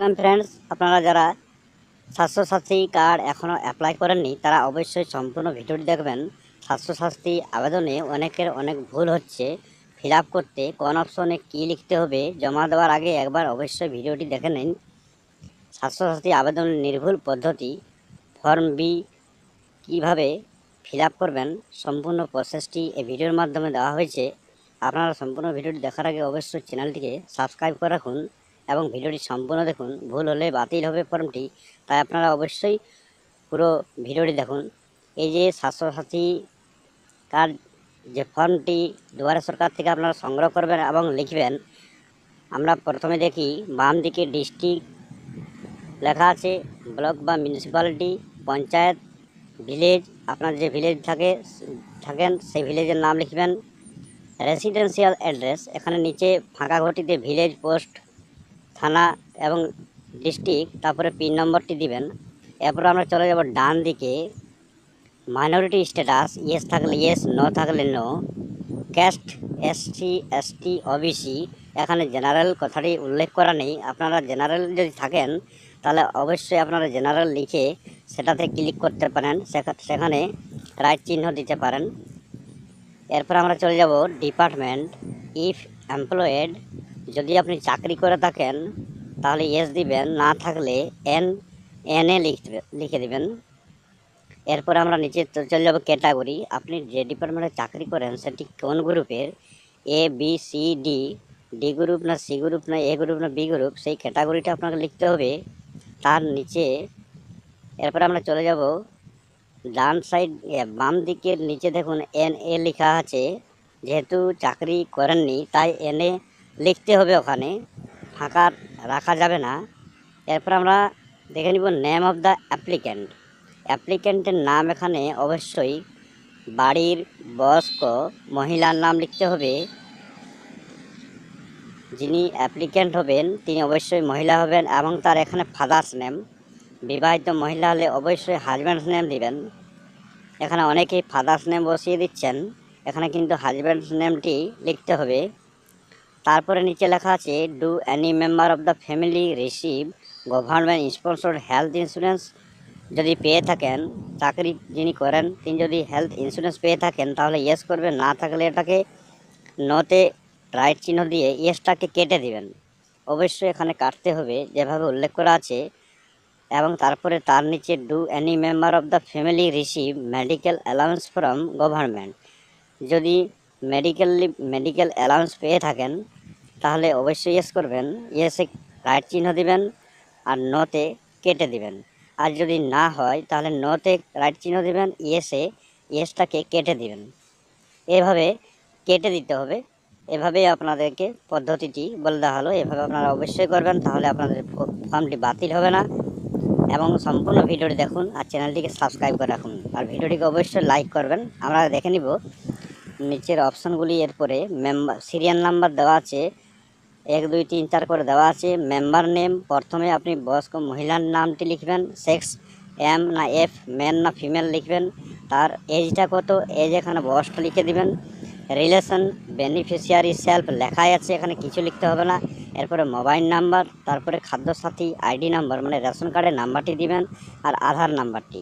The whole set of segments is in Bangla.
ফ্রেন্ডস আপনারা যারা স্বাস্থ্যসাথী কার্ড এখনও অ্যাপ্লাই করেননি, তারা অবশ্যই সম্পূর্ণ ভিডিওটি দেখবেন। স্বাস্থ্যসাথী আবেদনে অনেকের অনেক ভুল হচ্ছে। ফিল করতে কোন অপশনে কী লিখতে হবে, জমা দেওয়ার আগে একবার অবশ্যই ভিডিওটি দেখে নিন। স্বাস্থ্যসাথী আবেদনের নির্ভুল পদ্ধতি, ফর্ম বি, কীভাবে ফিল করবেন, সম্পূর্ণ প্রসেসটি এই ভিডিওর মাধ্যমে দেওয়া হয়েছে। আপনারা সম্পূর্ণ ভিডিওটি দেখার আগে অবশ্যই চ্যানেলটিকে সাবস্ক্রাইব করে রাখুন। এবং ভিডিওটি সম্পূর্ণ দেখুন। ভুল হলে বাতিল হবে ফর্মটি, তাই আপনারা অবশ্যই পুরো ভিডিওটি দেখুন। এই যে স্বাস্থ্যসাথী কার্ড, যে ফর্মটি দুয়ারে সরকার থেকে আপনারা সংগ্রহ করবেন এবং লিখবেন, আমরা প্রথমে দেখি বাম দিকে ডিস্ট্রিক্ট লেখা আছে, ব্লক বা মিউনিসিপ্যালিটি, পঞ্চায়েত, ভিলেজ, আপনার যে ভিলেজ থাকে, থাকেন, সেই ভিলেজের নাম লিখবেন। রেসিডেন্সিয়াল অ্যাড্রেস, এখানে নিচে ফাঁকা ঘটিতে ভিলেজ পোস্ট থানা এবং ডিস্ট্রিক্ট, তারপরে পিন নম্বরটি দিবেন। এরপর আমরা চলে যাব ডান দিকে। মাইনরিটি স্ট্যাটাস ইয়েস থাকলে ইয়েস নো থাকলে no caste SC ST OBC এখানে জেনারেল কথাটি উল্লেখ করা নেই। আপনারা জেনারেল যদি থাকেন, তাহলে অবশ্যই আপনারা জেনারেল লিখে সেটাতে ক্লিক করতে পারেন। সেখা- সেখানে রাইট চিহ্ন দিতে পারেন। এরপর আমরা চলে যাব ডিপার্টমেন্ট ইফ এমপ্লয়েড যদি আপনি চাকরি করে থাকেন, তাহলে এস দিবেন, না থাকলে এন এন এ লিখতে, লিখে দিবেন। এরপর আমরা নিচে চলে যাব ক্যাটাগরি আপনি যে ডিপার্টমেন্টে চাকরি করেন, সেটি কোন গ্রুপের A B C D D group না সি গ্রুপ না এ গ্রুপ না বি গ্রুপ সেই ক্যাটাগরিটা আপনাকে লিখতে হবে। তার নিচে, এরপর আমরা চলে যাব। ডান সাইড বাম দিকের নিচে দেখুন এন এ লেখা আছে। যেহেতু চাকরি করেননি, তাই এন লিখতে হবে ওখানে। ফাঁকা রাখা যাবে না। এরপর আমরা দেখে নিব নেম অফ দ্য অ্যাপ্লিক্যান্ট অ্যাপ্লিক্যান্টের নাম এখানে অবশ্যই বাড়ির বয়স্ক মহিলার নাম লিখতে হবে। যিনি অ্যাপ্লিক্যান্ট হবেন, তিনি অবশ্যই মহিলা হবেন এবং তার এখানে ফাদার্স নেম বিবাহিত মহিলা হলে অবশ্যই হাজব্যান্ডস নেম দিবেন। এখানে অনেকেই ফাদার্স নেম বসিয়ে দিচ্ছেন। এখানে কিন্তু হাজব্যান্ডস নেমটি লিখতে হবে। তারপরে নিচে লেখা আছে do any member of the family receive government sponsored health insurance যদি পেয়ে থাকেন, চাকরি যিনি করেন, তিনি যদি হেলথ ইন্স্যুরেন্স পেয়ে থাকেন, তাহলে ইয়েস করবেন, না থাকলে এটাকে নতে রাইট চিহ্ন দিয়ে ইয়েসটাকে কেটে দিবেন। অবশ্যই এখানে কাটতে হবে, যেভাবে উল্লেখ করা আছে, এবং তারপরে তার নিচে do any member of the family receive medical allowance from government যদি মেডিকেল মেডিকেল অ্যালাউন্স পেয়ে থাকেন, তাহলে অবশ্যই ইয়েস করবেন। ইয়েসে রাইট চিহ্ন দিবেন আর নোতে কেটে দিবেন। আর যদি না হয়, তাহলে নোতে রাইট চিহ্ন দিবেন ইয়েসে ইয়েসটাকে কেটে দিবেন। এভাবে কেটে দিতে হবে। এভাবেই আপনাদেরকে পদ্ধতিটি বলে দেওয়া হলো। এভাবে আপনারা অবশ্যই করবেন, তাহলে আপনাদের ফর্মটি বাতিল হবে না। এবং সম্পূর্ণ ভিডিওটি দেখুন আর চ্যানেলটিকে সাবস্ক্রাইব করে রাখুন। আর ভিডিওটিকে অবশ্যই লাইক করবেন। আমরা দেখে নিব নিচের অপশানগুলি এরপরে মেম্বার সিরিয়াল নাম্বার দেওয়া আছে। এক, দুই, তিন, চার করে দেওয়া আছে। মেম্বার নেম প্রথমে আপনি বয়স্ক মহিলার নামটি লিখবেন সেক্স এম না এফ ম্যান না ফিমেল লিখবেন। তার এজটা কত? এজ এখানে বয়সটা লিখে দিবেন। রিলেশন বেনিফিশিয়ারি সেলফ লেখাই আছে, এখানে কিছু লিখতে হবে না। এরপরে মোবাইল নাম্বার তারপরে খাদ্যসাথী আইডি নাম্বার মানে রেশন কার্ডের নাম্বারটি দিবেন, আর আধার নাম্বারটি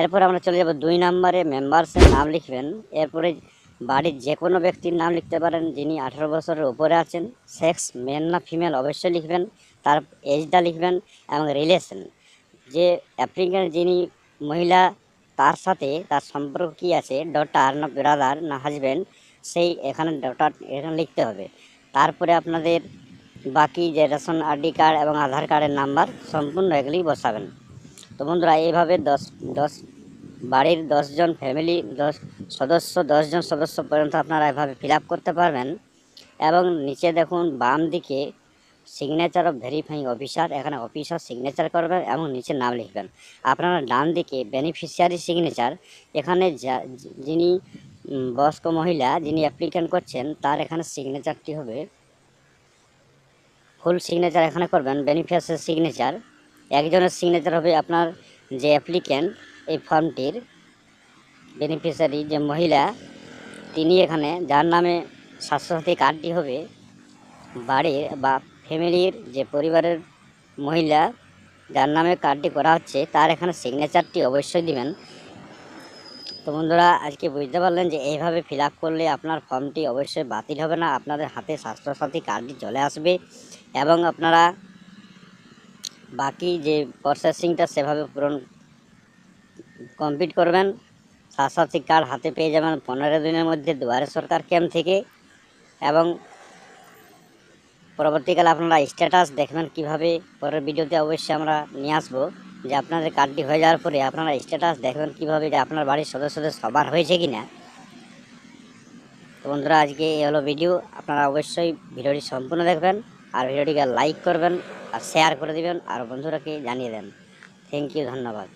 এরপর আমরা চলে যাব দুই নম্বরে মেম্বার্সের নাম লিখবেন। এরপরে বাড়ির যে কোনো ব্যক্তির নাম লিখতে পারেন যিনি আঠারো বছরের উপরে আছেন। সেক্স মেন না ফিমেল অবশ্যই লিখবেন। তার এজটা লিখবেন এবং রিলেশন যে অ্যাপ্লিক্যান্ট যিনি মহিলা, তার সাথে তার সম্পর্ক কী আছে ডটার না ব্রাদার না হাজব্যান্ড সেই এখানে ডটার এখানে লিখতে হবে। তারপরে আপনাদের বাকি যে রেশন আইডি কার্ড এবং আধার কার্ডের নাম্বার সম্পূর্ণ এগুলি বসাবেন। তো বন্ধুরা, এইভাবে দশ দশ, বাড়ির দশজন ফ্যামিলি দশ সদস্য, দশজন সদস্য পর্যন্ত আপনারা এভাবে ফিল করতে পারবেন। এবং নিচে দেখুন, বাম দিকে সিগনেচার অফ ভেরিফাইং অফিসার এখানে অফিসার সিগনেচার করবেন এবং নিচে নাম লিখবেন। আপনারা ডান দিকে বেনিফিশিয়ারি সিগনেচার এখানে যা- যিনি বয়স্ক মহিলা যিনি অ্যাপ্লিকেন্ট করছেন, তার এখানে সিগনেচারটি হবে। ফুল সিগনেচার এখানে করবেন বেনিফিশিয়ারি সিগনেচার একজনের সিগনেচার হবে আপনার যে অ্যাপ্লিক্যান্ট এই ফর্মটির বেনিফিশিয়ারি যে মহিলা, তিনি এখানে, যার নামে স্বাস্থ্যসাথী কার্ডটি হবে, বাড়ির বা ফ্যামিলির যে পরিবারের মহিলা, যার নামে কার্ডটি করা হচ্ছে, তার এখানে সিগনেচারটি অবশ্যই দিবেন। তো বন্ধুরা, আজকে বুঝতে পারলেন যে এইভাবে ফিল করলে আপনার ফর্মটি অবশ্যই বাতিল হবে না, আপনাদের হাতে স্বাস্থ্যসাথী কার্ডটি চলে আসবে এবং আপনারা বাকি যে প্রসেসিংটা সেভাবে পূরণ কমপ্লিট করবেন। স্বাস্থ্যসাথী কার্ড হাতে পেয়ে যাবেন পনেরো দিনের মধ্যে দুয়ারে সরকার ক্যাম্প থেকে। এবং পরবর্তীকালে আপনারা স্ট্যাটাস দেখবেন কীভাবে। পরের ভিডিওতে অবশ্যই আমরা নিয়ে আসব যে আপনাদের কার্ডটি হয়ে যাওয়ার পরে আপনারা স্ট্যাটাস দেখবেন কীভাবে যে আপনার বাড়ির সদস্যদের সবার হয়েছে কি না তো বন্ধুরা, আজকে এই হলো ভিডিও আপনারা অবশ্যই ভিডিওটি সম্পূর্ণ দেখবেন। আর ভিডিওটিকে লাইক করবেন। আর শেয়ার করে দিবেন আর বন্ধুরাকে জানিয়ে দেন। থ্যাংক ইউ ধন্যবাদ।